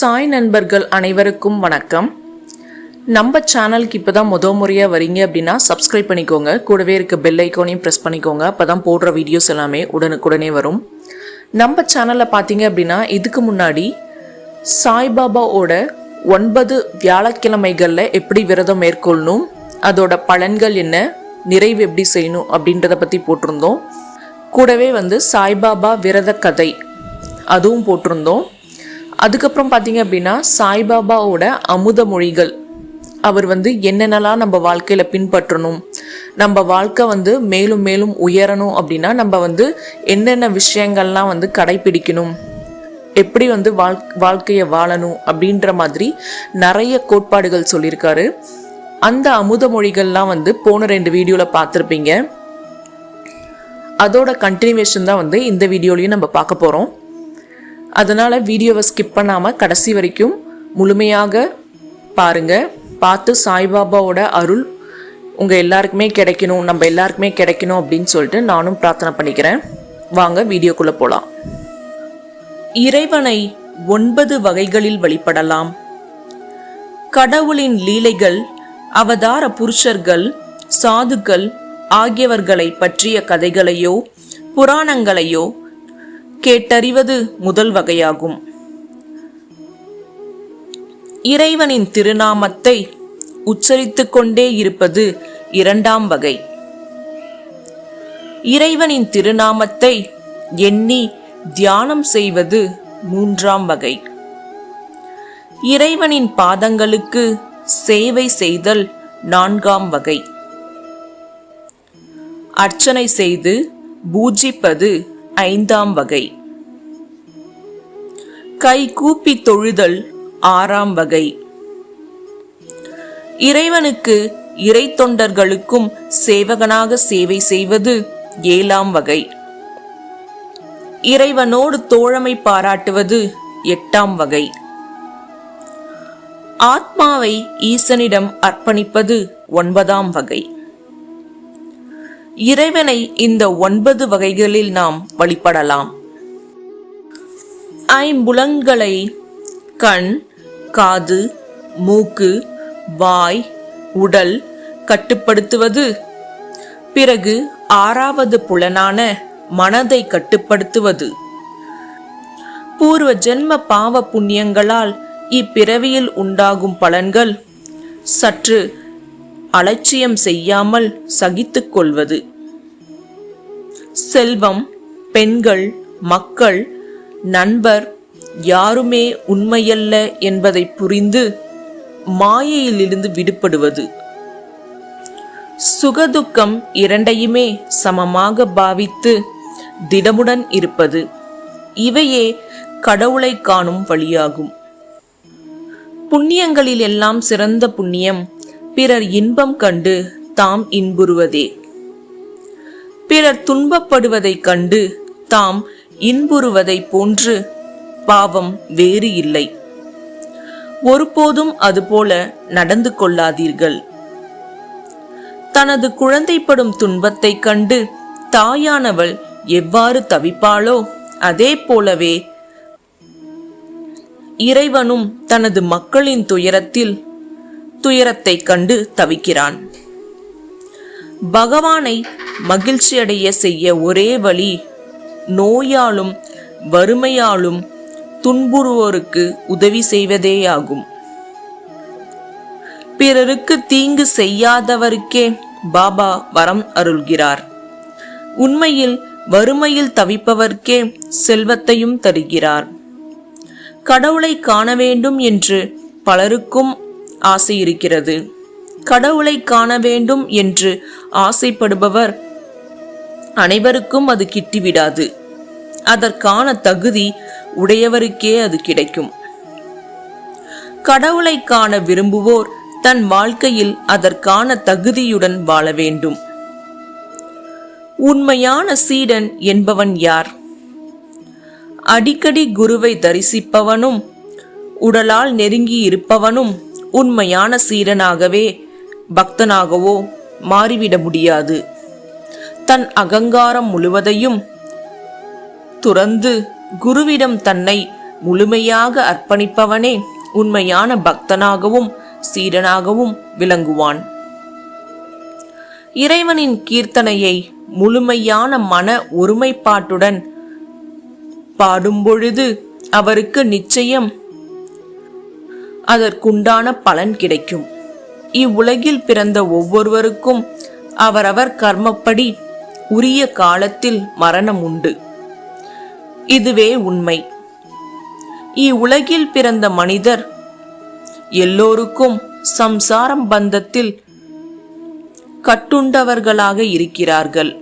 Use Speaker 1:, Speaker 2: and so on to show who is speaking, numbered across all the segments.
Speaker 1: சாய் நண்பர்கள் அனைவருக்கும் வணக்கம். நம்ம சேனலுக்கு இப்போ தான் முத முறையாக வரீங்க அப்படின்னா சப்ஸ்கிரைப் பண்ணிக்கோங்க. கூடவே இருக்க பெல் ஐக்கோனையும் ப்ரெஸ் பண்ணிக்கோங்க. அப்போ தான் போடுற வீடியோஸ் எல்லாமே உடனுக்குடனே வரும். நம்ம சேனலில் பார்த்தீங்க அப்படின்னா இதுக்கு முன்னாடி சாய்பாபாவோட ஒன்பது வியாழக்கிழமைகளில் எப்படி விரதம் மேற்கொள்ளணும் அதோட பலன்கள் என்ன நிறைவு எப்படி செய்யணும் அப்படின்றத பற்றி போட்டிருந்தோம். கூடவே வந்து சாய்பாபா விரத கதை அதுவும் போட்டிருந்தோம். அதுக்கப்புறம் பார்த்தீங்க அப்படின்னா சாய்பாபாவோட அமுத மொழிகள். அவர் வந்து என்னென்னலாம் நம்ம வாழ்க்கையில் பின்பற்றணும் நம்ம வாழ்க்கை வந்து மேலும் மேலும் உயரணும் அப்படின்னா நம்ம வந்து என்னென்ன விஷயங்கள்லாம் வந்து கடைபிடிக்கணும் எப்படி வந்து வாழ் வாழ்க்கையை வாழணும் அப்படின்ற மாதிரி நிறைய கோட்பாடுகள் சொல்லியிருக்காரு. அந்த அமுத மொழிகள்லாம் வந்து போன ரெண்டு வீடியோவில் பார்த்துருப்பீங்க. அதோட கண்டினியூவேஷன் தான் வந்து இந்த வீடியோலையும் நம்ம பார்க்க போகிறோம் அதனால் வீடியோவை ஸ்கிப் பண்ணாமல் கடைசி வரைக்கும் முழுமையாக பாருங்கள் பார்த்து சாய்பாபாவோட அருள் உங்கள் எல்லாருக்குமே கிடைக்கணும் நம்ம எல்லாருக்குமே கிடைக்கணும் அப்படின்னு சொல்லிட்டு நானும் பிரார்த்தனை பண்ணிக்கிறேன். வாங்க வீடியோக்குள்ளே போகலாம் இறைவனை ஒன்பது வகைகளில் வழிபடலாம். கடவுளின் லீலைகள் அவதார புருஷர்கள் சாதுக்கள் ஆகியவர்களை பற்றிய கதைகளையோ புராணங்களையோ கேட்டறிவது முதல் வகையாகும். இறைவனின் திருநாமத்தை உச்சரித்துக் கொண்டே இருப்பது இரண்டாம் வகை. இறைவனின் திருநாமத்தை எண்ணி தியானம் செய்வது மூன்றாம் வகை. இறைவனின் பாதங்களுக்கு சேவை செய்தல் நான்காம் வகை. அர்ச்சனை செய்து பூஜிப்பது ஐந்தாம் வகை. கை கூப்பி தொழுதல் ஆறாம் வகை. இறைவனுக்கு இறை தொண்டர்களுக்கும் சேவகனாக சேவை செய்வது ஏழாம் வகை. இறைவனோடு தோழமை பாராட்டுவது எட்டாம் வகை. ஆத்மாவை ஈசனிடம் அர்ப்பணிப்பது ஒன்பதாம் வகை. இறைவனை இந்த ஒன்பது வகைகளில் நாம் வழிபடலாம். ஐம்புலன்களை கண் காது மூக்கு வாய் உடல் கட்டுப்படுத்துவது. பிறகு ஆறாவது புலனான மனதை கட்டுப்படுத்துவது. பூர்வ ஜென்ம பாவ புண்ணியங்களால் இப்பிறவியில் உண்டாகும் பலன்கள் சற்று அலட்சியம் செய்யாமல் சகித்துக் கொள்வது. செல்வம் பெண்கள் மக்கள் நண்பர் யாருமே உண்மையல்ல என்பதை புரிந்து மாயையிலிருந்து விடுபடுவது. சுகதுக்கம் இரண்டையுமே சமமாக பாவித்து திடமுடன் இருப்பது இவையே கடவுளை காணும் வழியாகும். புண்ணியங்களில் எல்லாம் சிறந்த புண்ணியம் பிறர் இன்பம் கண்டு தாம் இன்புறுவதே. பிறர் துன்பப்படுவதைக் கண்டு தாம் இன்புறுவதைப் போன்று பாவம் வேறு இல்லை. ஒருபோதும் அதுபோல நடந்து கொள்ளாதீர்கள். தனது குழந்தைப்படும் துன்பத்தைக் கண்டு தாயானவள் எவ்வாறு தவிப்பாளோ அதே போலவே இறைவனும் தனது மக்களின் துயரத்தில் துயரத்தை கண்டு தவிக்கிறான். பகவானை மகிழ்ச்சியடைய செய்ய ஒரே வழி நோயாலும் வறுமையாலும் துன்புறுவோருக்கு உதவி செய்வதேயாகும். பிறருக்கு தீங்கு செய்யாதவருக்கே பாபா வரம் அருள்கிறார். உண்மையில் வறுமையில் தவிப்பவர்க்கே செல்வத்தையும் தருகிறார். கடவுளை காண வேண்டும் என்று பலருக்கும் ஆசை இருக்கிறது. கடவுளை காண வேண்டும் என்று ஆசைப்படுபவர் அனைவருக்கும் அது கிட்டிவிடாது. அதற்கான தகுதி உடையவருக்கே அது கிடைக்கும். கடவுளை காண விரும்புவோர் தன் வாழ்க்கையில் அதற்கான தகுதியுடன் வாழ வேண்டும். உண்மையான சீடன் என்பவன் யார்? அடிக்கடி குருவை தரிசிப்பவனும் உடலால் நெருங்கி இருப்பவனும் உண்மையான சீடனாகவே பக்தனாகவோ மாறிவிட முடியாது. தன் அகங்காரம் முழுவதையும் துறந்து குருவிடம் தன்னை முழுமையாக அர்ப்பணிப்பவனே உண்மையான பக்தனாகவும் சீடனாகவும் விளங்குவான். இறைவனின் கீர்த்தனையை முழுமையான மன ஒருமைப்பாட்டுடன் பாடும்பொழுது அவருக்கு நிச்சயம் அதற்குண்டான பலன் கிடைக்கும். இவ்வுலகில் பிறந்த ஒவ்வொருவருக்கும் அவரவர் கர்மப்படி உரிய காலத்தில் மரணம் உண்டு இதுவே உண்மை. இவ்வுலகில் பிறந்த மனிதர் எல்லோருக்கும் சம்சாரம் பந்தத்தில் கட்டுண்டவர்களாக இருக்கிறார்கள்.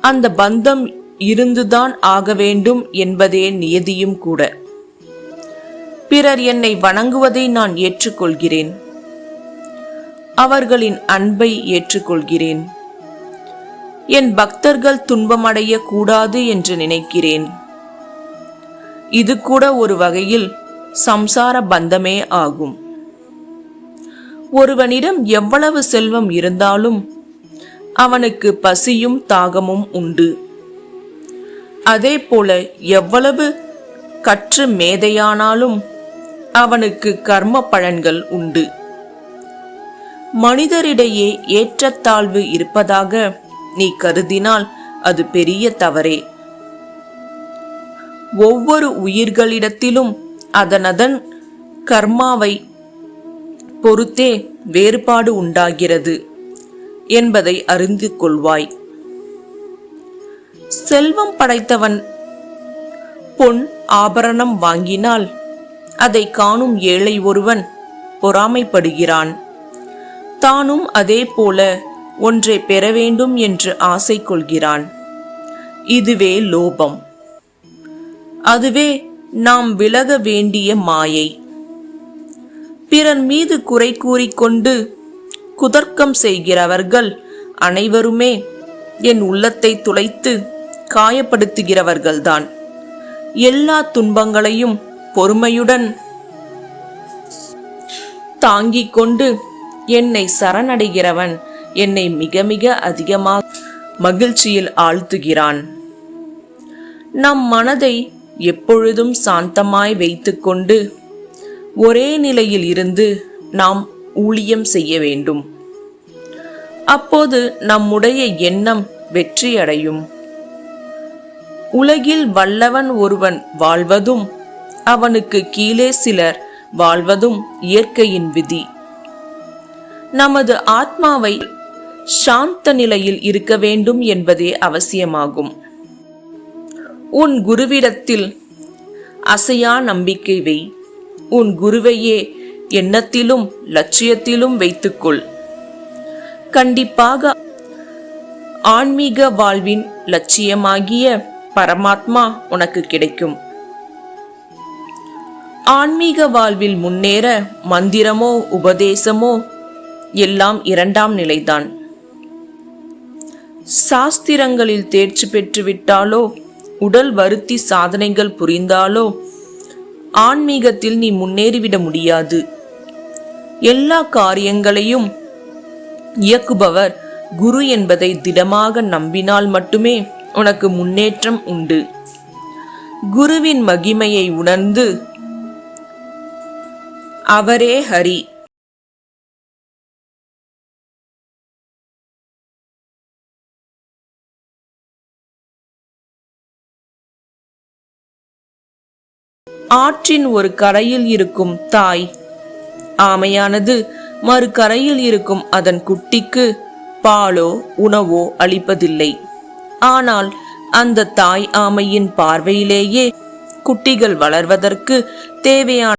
Speaker 1: அந்த பந்தம் இருந்துதான் ஆக வேண்டும் என்பதே நியதியும் கூட. பிறர் என்னை வணங்குவதை நான் ஏற்றுக்கொள்கிறேன். அவர்களின் அன்பை ஏற்றுக்கொள்கிறேன். என் பக்தர்கள் துன்பமடைய கூடாது என்று நினைக்கிறேன். இது கூட ஒரு வகையில் சம்சார பந்தமே ஆகும். ஒருவனிடம் எவ்வளவு செல்வம் இருந்தாலும் அவனுக்கு பசியும் தாகமும் உண்டு. அதே போல எவ்வளவு கற்று மேதையானாலும் அவனுக்கு கர்ம பலன்கள் உண்டு. மனிதரிடையே ஏற்றத்தாழ்வு இருப்பதாக நீ கருதினால் அது பெரிய தவறே. ஒவ்வொரு உயிர்களிடத்திலும் அதனதன் கர்மாவை பொறுத்தே வேறுபாடு உண்டாகிறது என்பதை அறிந்து கொள்வாய். செல்வம் படைத்தவன் பொன் ஆபரணம் வாங்கினால் அதை காணும் ஏழை ஒருவன் பொறாமைப்படுகிறான். தானும் அதே போல ஒன்றை பெற வேண்டும் என்று ஆசை கொள்கிறான். இதுவே லோபம். அதுவே நாம் விலக வேண்டிய மாயை. பிறர் மீது குறை கூறிக்கொண்டு குதர்க்கம் செய்கிறவர்கள் அனைவருமே என் உள்ளத்தை துளைத்து காயப்படுத்துகிறவர்கள்தான். எல்லா துன்பங்களையும் பொறுமையுடன் தாங்கிக் கொண்டு என்னை சரணடைகிறவன் என்னை மிக மிக அதிகமாக மகிழ்ச்சியில் ஆழ்த்துகிறான். நம் மனதை எப்பொழுதும் சாந்தமாய் வைத்துக்கொண்டு ஒரே நிலையில் இருந்து நாம் ஊழியம் செய்ய வேண்டும். அப்போது நம்முடைய எண்ணம் வெற்றியடையும். உலகில் வல்லவன் ஒருவன் வாழ்வதும் அவனுக்கு கீழே சிலர் வாழ்வதும் இயற்கையின் விதி. நமது ஆத்மாவை சாந்த நிலையில் இருக்க வேண்டும் என்பதே அவசியமாகும். உன் குருவிடத்தில் அசையா நம்பிக்கை வை. உன் குருவையே எண்ணத்திலும் லட்சியத்திலும் வைத்துக்கொள். கண்டிப்பாக ஆன்மீக வாழ்வின் லட்சியமாகிய பரமாத்மா உனக்கு கிடைக்கும். ஆன்மீக வாழ்வில் முன்னேற மந்திரமோ உபதேசமோ எல்லாம் இரண்டாம் நிலைதான். சாஸ்திரங்களில் தேர்ச்சி பெற்றுவிட்டாலோ உடல் வருத்தி சாதனைகள் புரிந்தாலோ ஆன்மீகத்தில் நீ முன்னேறிவிட முடியாது. எல்லா காரியங்களையும் இயக்குபவர் குரு என்பதை திடமாக நம்பினால் மட்டுமே உனக்கு முன்னேற்றம் உண்டு. குருவின் மகிமையை உணர்ந்து அவரே ஹரி. ஆற்றின் ஒரு கரையில் இருக்கும் தாய். ஆமையானது மறு கரையில் இருக்கும் அதன் குட்டிக்கு பாலோ உணவோ அளிப்பதில்லை. ஆனால் அந்த தாய் ஆமையின் பார்வையிலேயே குட்டிகள் வளர்வதற்கு தேவையான